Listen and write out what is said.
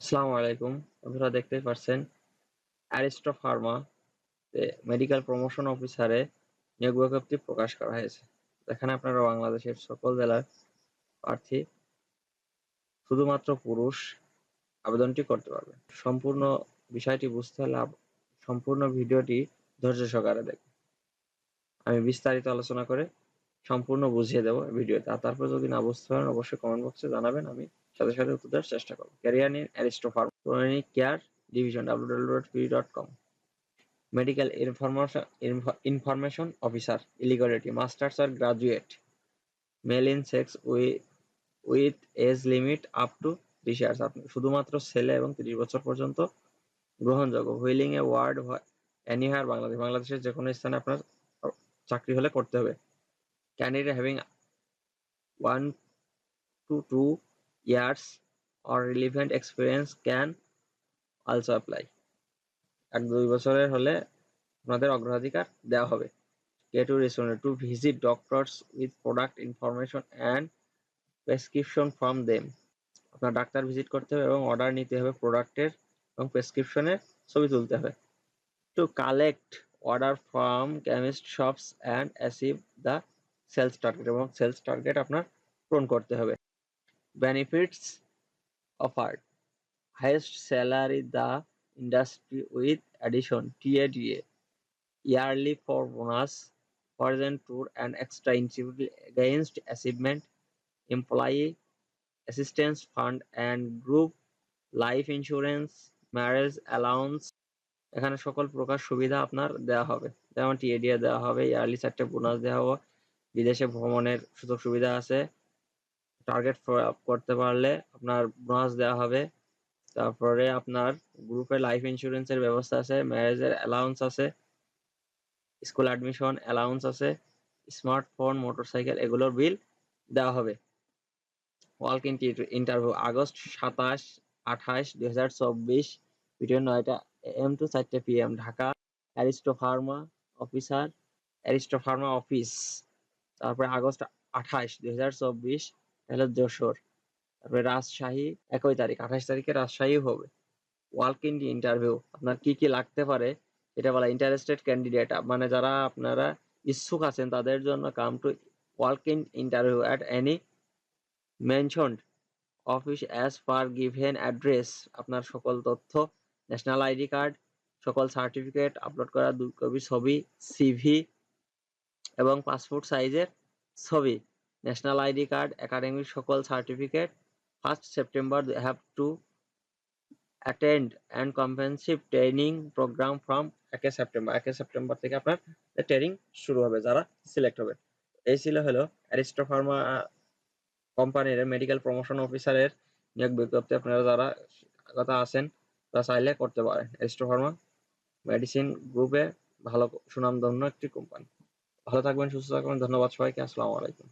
আসসালামু আলাইকুম, আপনারা দেখতেই পাচ্ছেন অ্যারিস্টো ফার্মা মেডিকেল প্রমোশন অফিসারে নিয়োগ বিজ্ঞপ্তি প্রকাশ করা হয়েছে। এখানে আপনারা বাংলাদেশের সকল জেলার প্রার্থী শুধুমাত্র পুরুষ আবেদনটি করতে পারবে সম্পূর্ণ বিষয়টি বুঝতে হলে সম্পূর্ণ ভিডিওটি ধৈর্য সহকারে দেখুন আমি বিস্তারিত আলোচনা করে সম্পূর্ণ বুঝিয়ে দেবো ভিডিওতে। আর তারপর যদি না বুঝতে পারেন, অবশ্যই কমেন্ট বক্সে জানাবেন, আমি সাথে সাথে উত্তর দেওয়ার চেষ্টা করব career in Aristopharma care division www.pd.com medical information information officer, eligibility, masters R graduate. Male in sex with age limit up to ত্রিশ ইয়ার্স। আপনি শুধুমাত্র ছেলে এবং তিরিশ বছর পর্যন্ত গ্রহণযোগ্য। হুইলিং এ ওয়ার্ড এনিহার বাংলাদেশ। বাংলাদেশের যে কোনো স্থানে আপনার চাকরি হলে করতে হবে। candidate having one two two years or relevant experience can also apply. এক দুই বছরের হলে আপনাদের অগ্রাধিকার দেওয়া হবে। কে to restaurant to visit doctors with product information and prescription from them আপনার ডাক্তার ভিজিট করতে হবে এবং অর্ডার নিতে হবে প্রোডাক্টের এবং প্রেসক্রিপশনের ছবি তুলতে হবে। To collect order from chemist shops and achieve the sales target এবং সেলস টার্গেট আপনার পূরণ করতে হবে। Benefits offered highest salary the industry with addition TADA yearly for bonus foreign tour and extra incentive against achievement employee assistance fund and group life insurance marriage allowance এখানে সকল প্রকার সুবিধা আপনার দেওয়া হবে যেমন টিএডিএ দেওয়া হবে ইয়ারলি চারটে বোনাস দেওয়া হবে বিদেশে ভ্রমণের সুযোগ সুবিধা আছে টার্গেট করতে পারলে আপনার বোনাস দেওয়া হবে। তারপরে আপনার গ্রুপে লাইফ ইন্স্যুরেন্সের ব্যবস্থা আছে ম্যারেজের অ্যালাউন্স আছে স্কুল অ্যাডমিশন অ্যালাউন্স আছে স্মার্টফোন মোটরসাইকেল এগুলোর বিল দেওয়া হবে। ওয়ার্ক ইন ইন্টারভিউ আগস্ট সাতাশ আঠাশ দুই হাজার চব্বিশ ভিডিও নয়টা এম টু চারটে P M Dhaka. Aristopharma officer Aristopharma office তারপরে আগস্ট আঠাশ দুই হাজার চব্বিশ তাহলে যশোর, তারপরে রাজশাহী, একই তারিখ, আঠাশ তারিখে রাজশাহী হবে। ওয়ার্ক ইন ইন্টারভিউ আপনার কি কি লাগতে পারে? এটা বলা ইন্টারেস্টেড ক্যান্ডিডেট মানে যারা আপনারা ইচ্ছুক আছেন, তাদের জন্য come to work in interview at any mentioned office as per given address আপনার সকল তথ্য ন্যাশনাল আইডি কার্ড সকল সার্টিফিকেট আপলোড করা দুই কপি ছবি সিভি এবং পাসপোর্ট সাইজের ছবি। ন্যাশনাল আইডি কার্ড একাডেমিক সকল certificate first September have to attend and comprehensive training program from একে সেপ্টেম্বর একে সেপ্টেম্বর থেকে আপনার ট্রেনিং শুরু হবে, যারা সিলেক্ট হবে। এই ছিল হলো অ্যারিস্টো ফার্মা কোম্পানির মেডিকেল প্রমোশন অফিসারের নিয়োগ বিজ্ঞপ্তি। আপনারা যারা কথা আছেন তারা চাইলে করতে পারেন। অ্যারিস্টো ফার্মা মেডিসিন গ্রুপে ভালো সুনামধন্য একটি কোম্পানি ভালো থাকবেন, সুস্থ থাকবেন। ধন্যবাদ সবাইকে। আসসালামু আলাইকুম।